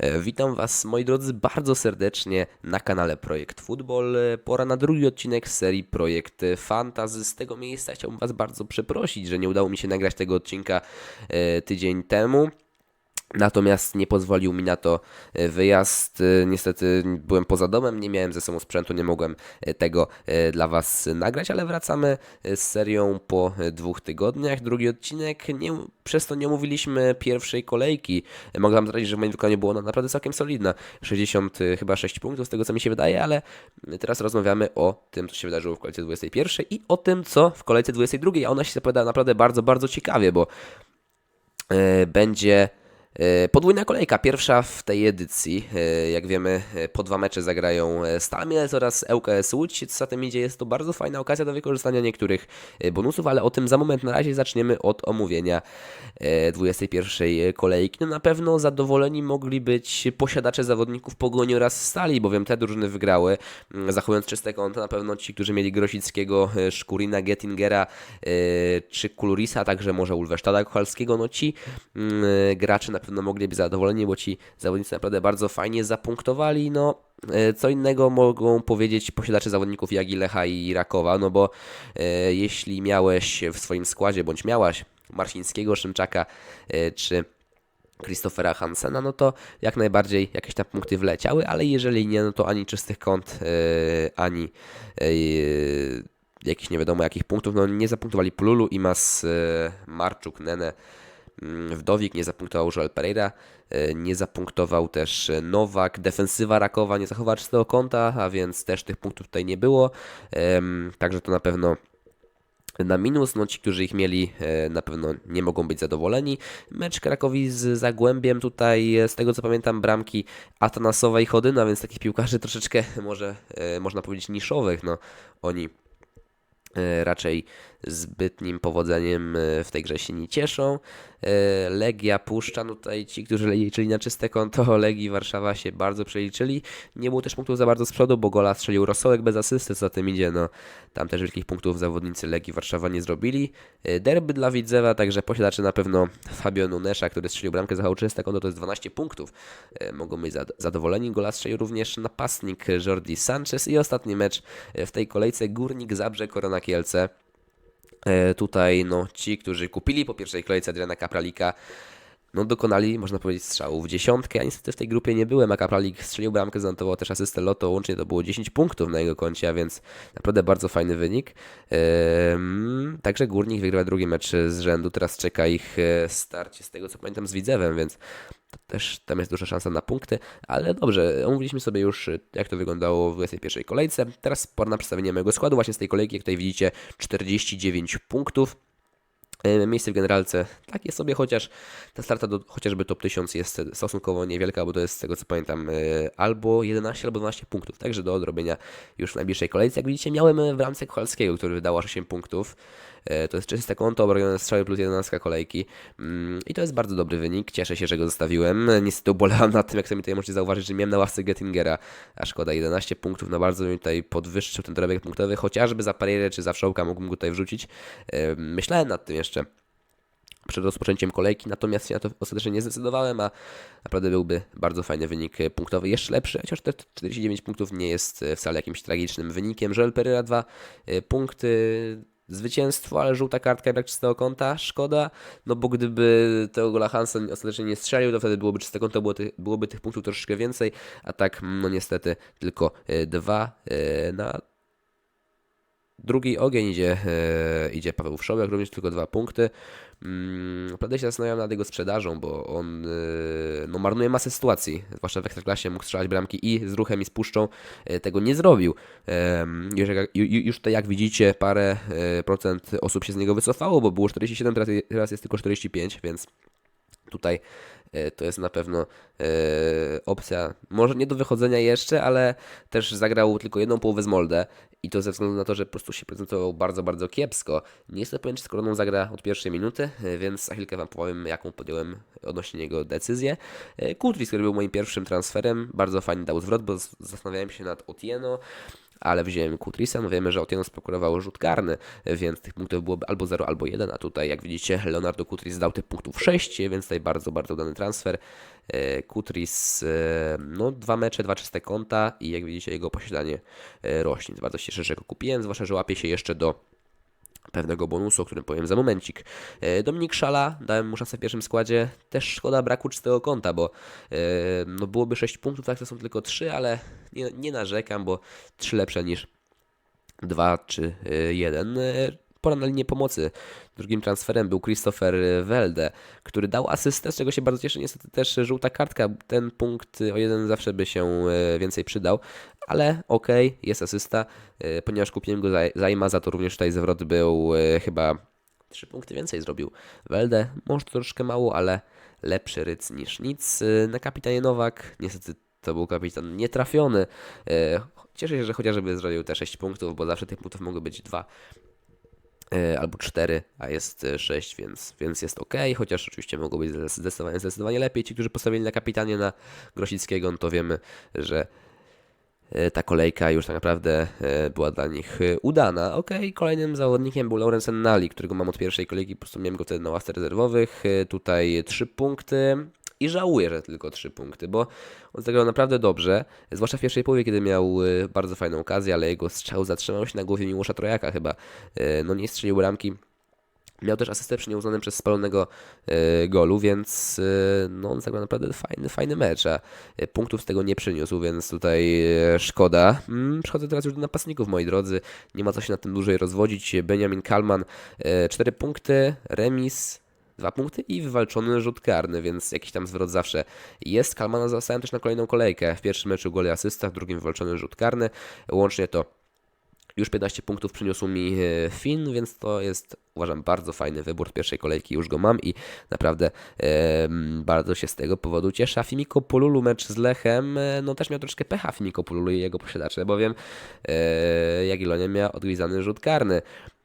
E, Witam Was, moi drodzy, bardzo serdecznie na kanale Projekt Football. E, Pora na drugi odcinek z serii Projekt Fantasy. Z tego miejsca chciałbym Was bardzo przeprosić, że nie udało mi się nagrać tego odcinka e, tydzień temu. Natomiast nie pozwolił mi na to e, wyjazd. E, Niestety byłem poza domem, nie miałem ze sobą sprzętu, nie mogłem e, tego dla Was nagrać, ale wracamy z serią po dwóch tygodniach. Drugi odcinek, nie, przez to nie omówiliśmy pierwszej kolejki. Mogę Wam zdradzić, że w moim wykonaniu było ona naprawdę całkiem solidna. 60 e, chyba 6 punktów z tego co mi się wydaje, ale teraz rozmawiamy o tym, co się wydarzyło w kolejce 21 i o tym, co w kolejce 22, a ona się zapowiada naprawdę bardzo, bardzo ciekawie, bo będzie podwójna kolejka, pierwsza w tej edycji. E, Jak wiemy, e, po dwa mecze zagrają e, Stal oraz ŁKS Łódź. Co za tym idzie, jest to bardzo fajna okazja do wykorzystania niektórych e, bonusów, ale o tym za moment. Na razie zaczniemy od omówienia e, 21 kolejki. No na pewno zadowoleni mogli być posiadacze zawodników Pogoni oraz Stali, bowiem te drużyny wygrały. Mm, Zachowując czyste konto, na pewno ci, którzy mieli Grosickiego, e, Szkurina, Gettingera e, czy Kulurisa, a także może Ulwesztada Kochalskiego, no ci mm, gracze na pewno mogli być zadowoleni, bo ci zawodnicy naprawdę bardzo fajnie zapunktowali. No, e, co innego mogą powiedzieć posiadacze zawodników jak i Lecha i Rakowa, no bo e, jeśli miałeś w swoim składzie, bądź miałaś Marcińskiego, Szymczaka e, czy Christophera Hansena, no to jak najbardziej jakieś tam punkty wleciały, ale jeżeli nie, no to ani czystych kąt, e, ani e, jakichś nie wiadomo jakich punktów, no nie zapunktowali Pululu, Imas, e, Marczuk, Nene, Wdowik, nie zapunktował Joel Pereira, e, nie zapunktował też Nowak, defensywa Rakowa nie zachowała czystego kąta, a więc też tych punktów tutaj nie było, także to na pewno na minus. No ci, którzy ich mieli, e, na pewno nie mogą być zadowoleni. Mecz Krakowi z Zagłębiem tutaj, e, z tego co pamiętam, bramki Atanasowa i Chodyna, więc takich piłkarzy troszeczkę może, można powiedzieć, niszowych. No, oni raczej zbytnim powodzeniem e, w tej grze się nie cieszą. E, Legia puszcza, no tutaj ci, którzy liczyli na czyste konto Legii Warszawa się bardzo przeliczyli. Nie było też punktów za bardzo z przodu, bo gola strzelił Rosołek bez asysty, co za tym idzie, no tam też wielkich punktów zawodnicy Legii Warszawa nie zrobili. E, Derby dla Widzewa, także posiadacze na pewno Fabio Nunesza, który strzelił bramkę za czyste konto, to jest 12 punktów. Mogą być zad- zadowoleni. Gola strzelił również napastnik Jordi Sanchez i ostatni mecz w tej kolejce Górnik Zabrze Korona Kielce. E, tutaj no, ci, którzy kupili po pierwszej kolejce Adriana Kapralika, no dokonali, można powiedzieć, strzału w dziesiątkę. Ja niestety w tej grupie nie byłem, a Kapralik strzelił bramkę, zanotował też asystę Loto, łącznie to było 10 punktów na jego koncie, a więc naprawdę bardzo fajny wynik. Ehm, także Górnik wygrywa drugi mecz z rzędu, teraz czeka ich e, starcie z tego co pamiętam z Widzewem, więc to też tam jest duża szansa na punkty, ale dobrze, omówiliśmy sobie już e, jak to wyglądało w 21 kolejce. Teraz pora na przedstawienie mojego składu właśnie z tej kolejki, jak tutaj widzicie 49 punktów. E, Miejsce w generalce takie sobie, chociaż ta starta do chociażby top 1000 jest stosunkowo niewielka, bo to jest z tego co pamiętam e, albo 11 albo 12 punktów, także do odrobienia już w najbliższej kolejce. Jak widzicie miałem w ramce Kowalskiego, który wydał aż 8 punktów. E, To jest czyste konto, obronione strzały plus 11 kolejki Mm, i to jest bardzo dobry wynik, cieszę się, że go zostawiłem. Niestety ubolewam nad tym, jak sami tutaj możecie zauważyć, że miałem na ławce Gettingera, a szkoda 11 punktów, no bardzo mi tutaj podwyższył ten dorobek punktowy, chociażby za Parierę czy za Wszołka mógłbym go tutaj wrzucić. E, Myślałem nad tym jeszcze przed rozpoczęciem kolejki, natomiast się na to ostatecznie nie zdecydowałem, a naprawdę byłby bardzo fajny wynik e, punktowy, jeszcze lepszy, chociaż te 49 punktów nie jest e, wcale jakimś tragicznym wynikiem. Joel Pereira 2 punkty, zwycięstwo, ale żółta kartka brak czystego konta, szkoda, no bo gdyby tego gola Hansen ostatecznie nie strzelił, to wtedy byłoby czyste konto, było ty, byłoby tych punktów troszeczkę więcej, a tak, no niestety tylko e, dwa e, na Drugi ogień idzie, e, idzie Paweł Wszołek, również tylko dwa punkty. Mm, Naprawdę się zastanawiam nad jego sprzedażą, bo on e, no, marnuje masę sytuacji, zwłaszcza w Ekstraklasie mógł strzelać bramki i z ruchem i z puszczą e, tego nie zrobił. Już, już tutaj jak widzicie parę e, procent osób się z niego wycofało, bo było 47, teraz, teraz jest tylko 45, więc tutaj e, to jest na pewno e, opcja, może nie do wychodzenia jeszcze, ale też zagrał tylko jedną połowę z Molde i to ze względu na to, że po prostu się prezentował bardzo, bardzo kiepsko. Nie jestem pewien, czy z Koroną zagra od pierwszej minuty, e, więc za chwilkę Wam powiem, jaką podjąłem odnośnie niego decyzję. Kutris, który był moim pierwszym transferem, bardzo fajnie dał zwrot, bo zastanawiałem się nad Otieno, ale wziąłem Kutrisa, no wiemy, że Otieno sprokurował rzut karny, więc tych punktów byłoby albo 0, albo 1, a tutaj jak widzicie Leonardo Kutris dał tych punktów 6, więc tutaj bardzo, bardzo udany transfer. E, Kutris, e, no dwa mecze, dwa czyste konta i jak widzicie jego posiadanie e, rośnie. Bardzo się cieszę, że go kupiłem, zwłaszcza, że łapie się jeszcze do pewnego bonusu, o którym powiem za momencik. Dominik Szala, dałem mu szansę w pierwszym składzie. Też szkoda braku czystego konta, bo no byłoby 6 punktów, tak to są tylko 3, ale nie, nie narzekam, bo 3 lepsze niż 2 czy 1. Pora na linię pomocy. Drugim transferem był Christopher Welde, który dał asystę, z czego się bardzo cieszę. Niestety też żółta kartka. Ten punkt o jeden zawsze by się e, więcej przydał, ale okej, okay, jest asysta. E, Ponieważ kupiłem go za Zajma, za to również tutaj zwrot był e, chyba 3 punkty więcej zrobił. Welde, może troszkę mało, ale lepszy ryc niż nic. E, Na kapitanie Nowak, niestety to był kapitan nietrafiony. E, Cieszę się, że chociażby zrobił te 6 punktów, bo zawsze tych punktów mogły być 2 albo 4, a jest 6, więc, więc jest ok, chociaż oczywiście mogło być zdecydowanie, zdecydowanie lepiej. Ci, którzy postawili na kapitanie na Grosickiego, no to wiemy, że e, ta kolejka już tak naprawdę e, była dla nich e, udana. Ok, kolejnym zawodnikiem był Laurence Nali, którego mam od pierwszej kolejki, po prostu miałem go wtedy na ławce rezerwowych. Tutaj 3 punkty. I żałuję, że tylko 3 punkty, bo on zagrał naprawdę dobrze, zwłaszcza w pierwszej połowie, kiedy miał y, bardzo fajną okazję, ale jego strzał zatrzymał się na głowie Miłosza Trojaka chyba. Y, No nie strzelił bramki. Miał też asystę przy nieuznanym przez spalonego y, golu, więc no, on zagrał naprawdę fajny, fajny mecz, a punktów z tego nie przyniósł, więc tutaj szkoda. Mm, Przechodzę teraz już do napastników, moi drodzy. Nie ma co się nad tym dłużej rozwodzić. Benjamin Kalman, 4 punkty, remis, dwa punkty i wywalczony rzut karny, więc jakiś tam zwrot zawsze jest. Kalmana zostałem też na kolejną kolejkę. W pierwszym meczu gol i asysta, w drugim wywalczony rzut karny. Łącznie to już 15 punktów przyniósł mi e, Finn, więc to jest uważam bardzo fajny wybór pierwszej kolejki, już go mam i naprawdę e, bardzo się z tego powodu cieszę. A Fimiko Polulu mecz z Lechem, e, no też miał troszkę pecha Fimiko Polulu i jego posiadacze, bowiem e, Jagiellonia miała odgwizany rzut karny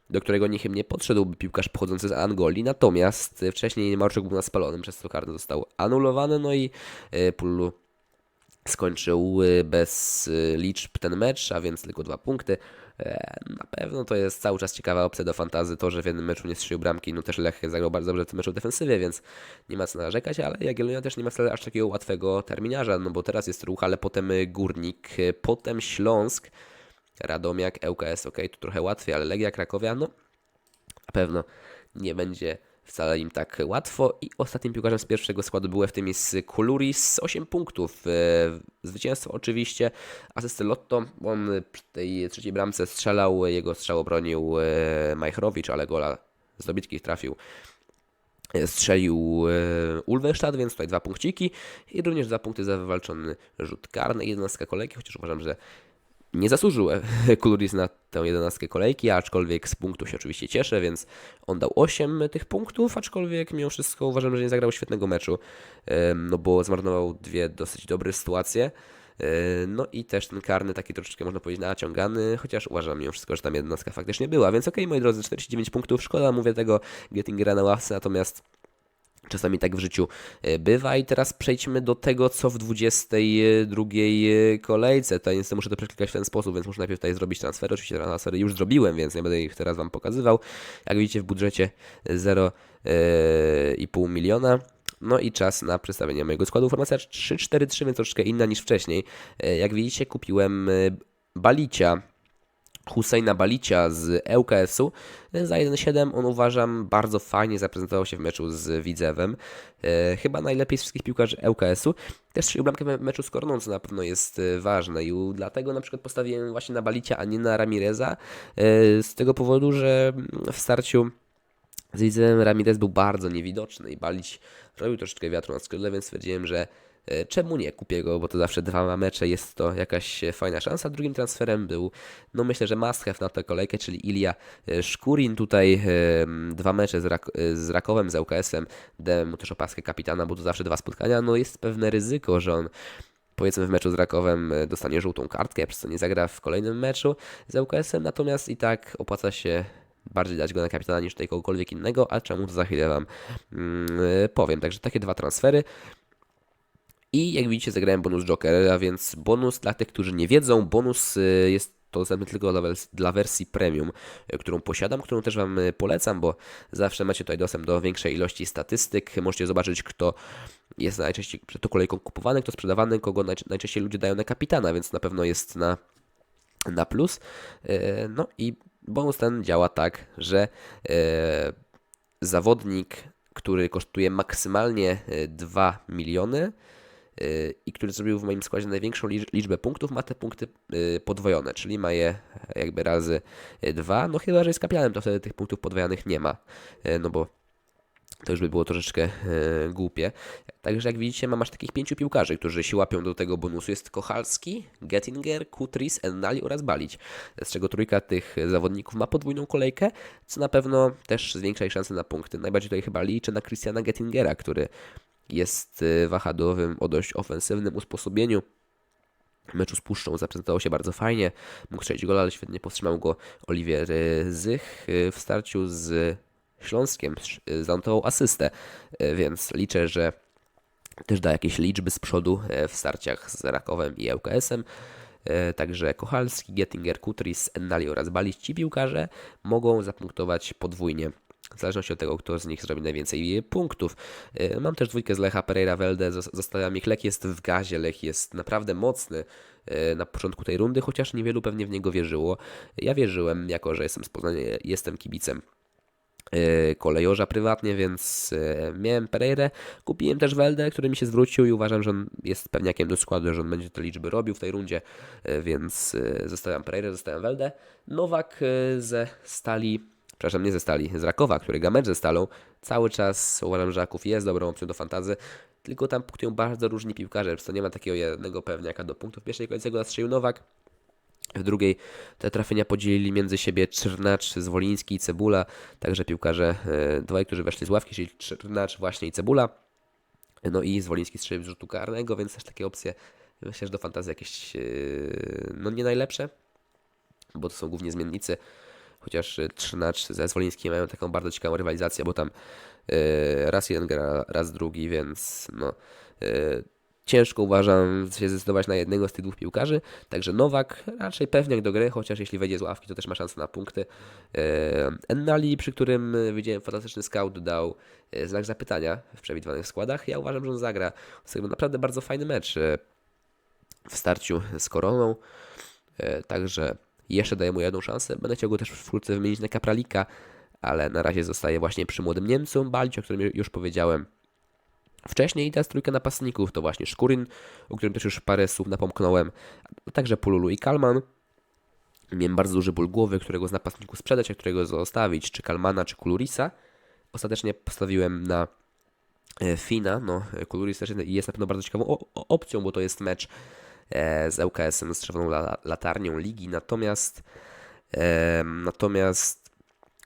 do którego niechybnie podszedłby piłkarz pochodzący z Angolii, natomiast wcześniej Marczuk był na spalonym, przez co karny został anulowany, no i e, Pullu skończył e, bez e, liczb ten mecz, a więc tylko dwa punkty. Na pewno to jest cały czas ciekawa opcja do fantazy, to, że w jednym meczu nie strzelił bramki, no też Lech zagrał bardzo dobrze w tym meczu defensywie, więc nie ma co narzekać, ale Jagiellonia też nie ma wcale aż takiego łatwego terminarza, no bo teraz jest Ruch, ale potem Górnik, potem Śląsk, Radomiak, ŁKS, ok, tu trochę łatwiej, ale Legia Krakowia, no na pewno nie będzie wcale im tak łatwo. I ostatnim piłkarzem z pierwszego składu był w tym jest Kuluris, 8 punktów. Zwycięstwo oczywiście, asysty Lotto, on przy tej trzeciej bramce strzelał, jego strzał obronił Majchrowicz, ale gola z dobitki trafił strzelił Ulwenstadt, więc tutaj dwa punkciki i również dwa punkty za wywalczony rzut karny. 11 kolejki, chociaż uważam, że nie zasłużył Kuluris na tę jedenastkę kolejki, aczkolwiek z punktu się oczywiście cieszę, więc on dał 8 tych punktów, aczkolwiek mimo wszystko uważam, że nie zagrał świetnego meczu, no bo zmarnował dwie dosyć dobre sytuacje. No i też ten karny taki troszeczkę można powiedzieć naciągany, chociaż uważam mimo wszystko, że tam jedenastka faktycznie była, więc okej okay, moi drodzy, 49 punktów, szkoda mówię tego Gettingera na ławce, natomiast Czasami tak w życiu e, bywa i teraz przejdźmy do tego, co w 22 e, kolejce. To niestety muszę to przeklikać w ten sposób, więc muszę najpierw tutaj zrobić transfery. Oczywiście transfery już zrobiłem, więc nie będę ich teraz Wam pokazywał. Jak widzicie w budżecie 0,5 miliona. No i czas na przedstawienie mojego składu. Formacja 3-4-3, więc troszeczkę inna niż wcześniej. E, jak widzicie kupiłem Balicia Husseina Balicia z ŁKS-u za 1.7 on uważam bardzo fajnie zaprezentował się w meczu z Widzewem. E, chyba najlepiej z wszystkich piłkarzy ŁKS-u. Też strzelił bramkę w meczu z Korną, co na pewno jest e, ważne i dlatego na przykład postawiłem właśnie na Balicia, a nie na Ramireza. E, z tego powodu, że w starciu z Widzewem Ramirez był bardzo niewidoczny i Balić robił troszeczkę wiatru na skrzydle, więc stwierdziłem, że czemu nie? Kupię go, bo to zawsze dwa mecze, jest to jakaś fajna szansa. Drugim transferem był, no myślę, że must have na tę kolejkę, czyli Ilia e, Szkurin. Tutaj e, dwa mecze z, Rak z Rakowem, z ŁKS-em, dałem mu też opaskę kapitana, bo to zawsze dwa spotkania. No jest pewne ryzyko, że on powiedzmy w meczu z Rakowem dostanie żółtą kartkę, przez co nie zagra w kolejnym meczu z ŁKS-em, natomiast i tak opłaca się bardziej dać go na kapitana niż tutaj kogokolwiek innego, a czemu to za chwilę Wam mm, powiem. Także takie dwa transfery. I jak widzicie zagrałem bonus Joker, a więc bonus dla tych, którzy nie wiedzą, bonus y, jest to dostępny tylko dla, dla wersji premium, e, którą posiadam, którą też Wam e, polecam, bo zawsze macie tutaj dostęp do większej ilości statystyk. Możecie zobaczyć, kto jest najczęściej przed tą kolejką kupowany, kto sprzedawany, kogo najc- najczęściej ludzie dają na kapitana, więc na pewno jest na, na plus. No i bonus ten działa tak, że zawodnik, który kosztuje maksymalnie e, 2 miliony y, i który zrobił w moim składzie największą licz- liczbę punktów, ma te punkty y, podwojone, czyli ma je jakby razy y, dwa, no chyba, że jest kapitanem, to wtedy tych punktów podwojonych nie ma, y, no bo to już by było troszeczkę głupie. Także jak widzicie, mam aż takich pięciu piłkarzy, którzy się łapią do tego bonusu. Jest Kochalski, Gettinger, Kutris, Ennali oraz Balić, z czego trójka tych zawodników ma podwójną kolejkę, co na pewno też zwiększa ich szanse na punkty. Najbardziej tutaj chyba liczę na Christiana Gettingera, który jest y, wahadłowym o dość ofensywnym usposobieniu. W meczu z Puszczą zaprezentował się bardzo fajnie, mógł strzelić gola, ale świetnie powstrzymał go Oliwier y, Zych y, w starciu z Śląskiem, zanotował asystę, więc liczę, że też da jakieś liczby z przodu w starciach z Rakowem i ŁKS-em. Także Kochalski, Gettinger, Kutris, Ennali oraz Balić, ci piłkarze mogą zapunktować podwójnie. W zależności od tego, kto z nich zrobi najwięcej punktów. E, Mam też dwójkę z Lecha, Pereira, Welde, zos- zostawiam ich. Lech jest w gazie, Lech jest naprawdę mocny e, na początku tej rundy, chociaż niewielu pewnie w niego wierzyło. Ja wierzyłem, jako że jestem z Poznania, jestem kibicem e, kolejorza prywatnie, więc e, miałem Pereirę. Kupiłem też Weldę, który mi się zwrócił i uważam, że on jest pewniakiem do składu, że on będzie te liczby robił w tej rundzie, e, więc e, zostawiam Pereirę, zostawiam Weldę. Nowak e, ze Stali, przepraszam, nie ze Stali, z Rakowa, który gra mecz ze Stalą, cały czas uważam, że Raków jest dobrą opcją do fantazy, tylko tam punktują bardzo różni piłkarze, więc to nie ma takiego jednego pewniaka do punktów. W pierwszej kolejce go zastrzelił Nowak, w drugiej te trafienia podzielili między siebie Czernacz, Zwoliński i Cebula, także piłkarze, e, dwaj, którzy weszli z ławki, czyli Czernacz właśnie i Cebula. No i Zwoliński strzelił z rzutu karnego, więc też takie opcje, myślę, że do fantazji jakieś, e, no nie najlepsze, bo to są głównie zmiennicy, chociaż e, Czernacz ze Zwolińskim mają taką bardzo ciekawą rywalizację, bo tam e, raz jeden gra, raz drugi, więc no... e, Ciężko uważam się zdecydować na jednego z tych dwóch piłkarzy, także Nowak raczej pewniak do gry, chociaż jeśli wejdzie z ławki, to też ma szansę na punkty. E, Ennali, przy którym widziałem fantastyczny scout, dał znak zapytania w przewidywanych składach. Ja uważam, że on zagra. Zagrał naprawdę bardzo fajny mecz w starciu z Koroną, także jeszcze daję mu jedną szansę. Będę chciał go też wkrótce wymienić na Kapralika, ale na razie zostaje właśnie przy młodym Niemcu, Balić, o którym już powiedziałem. Wcześniej i teraz trójka napastników to właśnie Szkurin, o którym też już parę słów napomknąłem, a także Pululu i Kalman. Miałem bardzo duży ból głowy, którego z napastników sprzedać, a którego zostawić, czy Kalmana, czy Kulurisa. Ostatecznie postawiłem na e, Fina. No, e, Kuluris też jest na pewno bardzo ciekawą opcją, bo to jest mecz z ŁKS-em, z czerwoną la- latarnią ligi. Natomiast, e, natomiast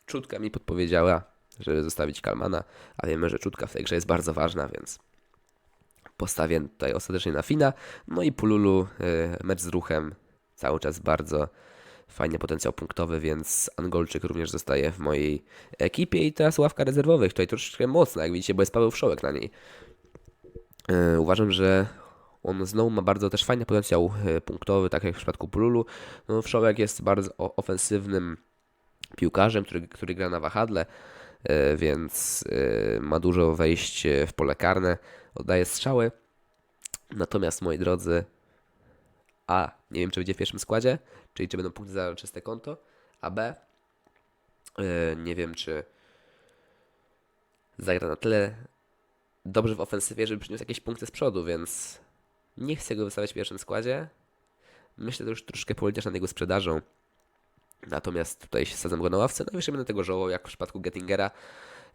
czutka mi podpowiedziała, żeby zostawić Kalmana, a wiemy, że czutka w tej grze jest bardzo ważna, więc postawię tutaj ostatecznie na Fina. No i Pululu, e, mecz z ruchem, cały czas bardzo fajny potencjał punktowy, więc Angolczyk również zostaje w mojej ekipie i teraz ławka rezerwowych, tutaj troszeczkę mocna, jak widzicie, bo jest Paweł Wszołek na niej. E, Uważam, że on znowu ma bardzo też fajny potencjał e, punktowy, tak jak w przypadku Pululu. No, Wszołek jest bardzo ofensywnym piłkarzem, który, który gra na wahadle, e, więc e, ma dużo wejść w pole karne, oddaje strzały. Natomiast moi drodzy, A, nie wiem czy będzie w pierwszym składzie, czyli czy będą punkty za czyste konto, a B, nie wiem czy zagra na tyle dobrze w ofensywie, żeby przyniósł jakieś punkty z przodu, więc nie chcę go wystawiać w pierwszym składzie. Myślę, że już troszkę polecisz nad jego sprzedażą. Natomiast tutaj się sadzam go na ławce. No i jeszcze będę tego żałował, jak w przypadku Gettingera.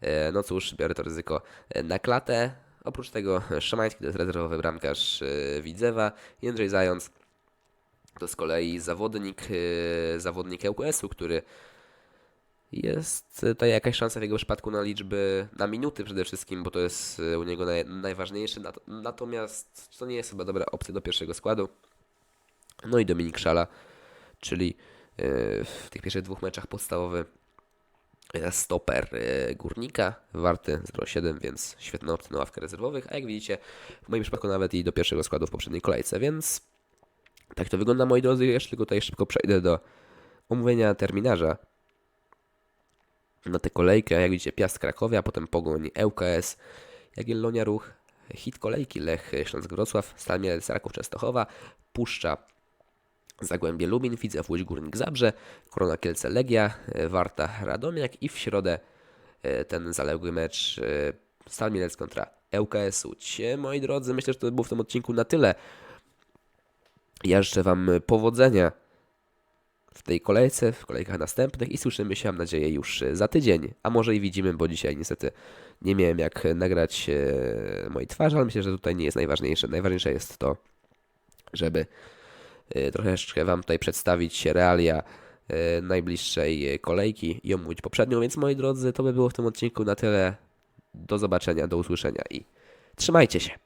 E, No cóż, biorę to ryzyko e, na klatę. Oprócz tego Szymański to jest rezerwowy bramkarz e, Widzewa. Jędrzej Zając to z kolei zawodnik, e, zawodnik ŁKS-u, który jest e, tutaj jakaś szansa w jego przypadku na liczby, na minuty przede wszystkim, bo to jest e, u niego naj, najważniejsze. Nat- Natomiast to nie jest chyba dobra opcja do pierwszego składu. No i Dominik Szala, czyli e, w tych pierwszych dwóch meczach podstawowy stoper Górnika, warty 0,7, więc świetna opcja na ławkę rezerwowych, a jak widzicie, w moim przypadku nawet i do pierwszego składu w poprzedniej kolejce, więc Tak to wygląda, moi drodzy. Jeszcze tylko tutaj szybko przejdę do omówienia terminarza. Na tę kolejkę, jak widzicie, Piast Krakowia, potem Pogoń ŁKS, Jagiellonia Ruch, hit kolejki Lech Śląsk Wrocław, Stal Mielec Raków Częstochowa, Puszcza Zagłębie Lubin, Widzew Łódź Górnik Zabrze, Korona Kielce Legia, Warta Radomiak i w środę e, ten zaległy mecz e, Stal Mielec kontra ŁKS Łódź. Moi drodzy, myślę, że to było w tym odcinku na tyle. Ja życzę Wam powodzenia w tej kolejce, w kolejkach następnych i słyszymy się, mam nadzieję, już e, za tydzień. A może i widzimy, bo dzisiaj niestety nie miałem jak nagrać e, mojej twarzy, ale myślę, że tutaj nie jest najważniejsze. Najważniejsze jest to, żeby e, troszeczkę Wam tutaj przedstawić realia e, najbliższej e, kolejki i omówić poprzednią. Więc moi drodzy, to by było w tym odcinku na tyle. Do zobaczenia, do usłyszenia i trzymajcie się.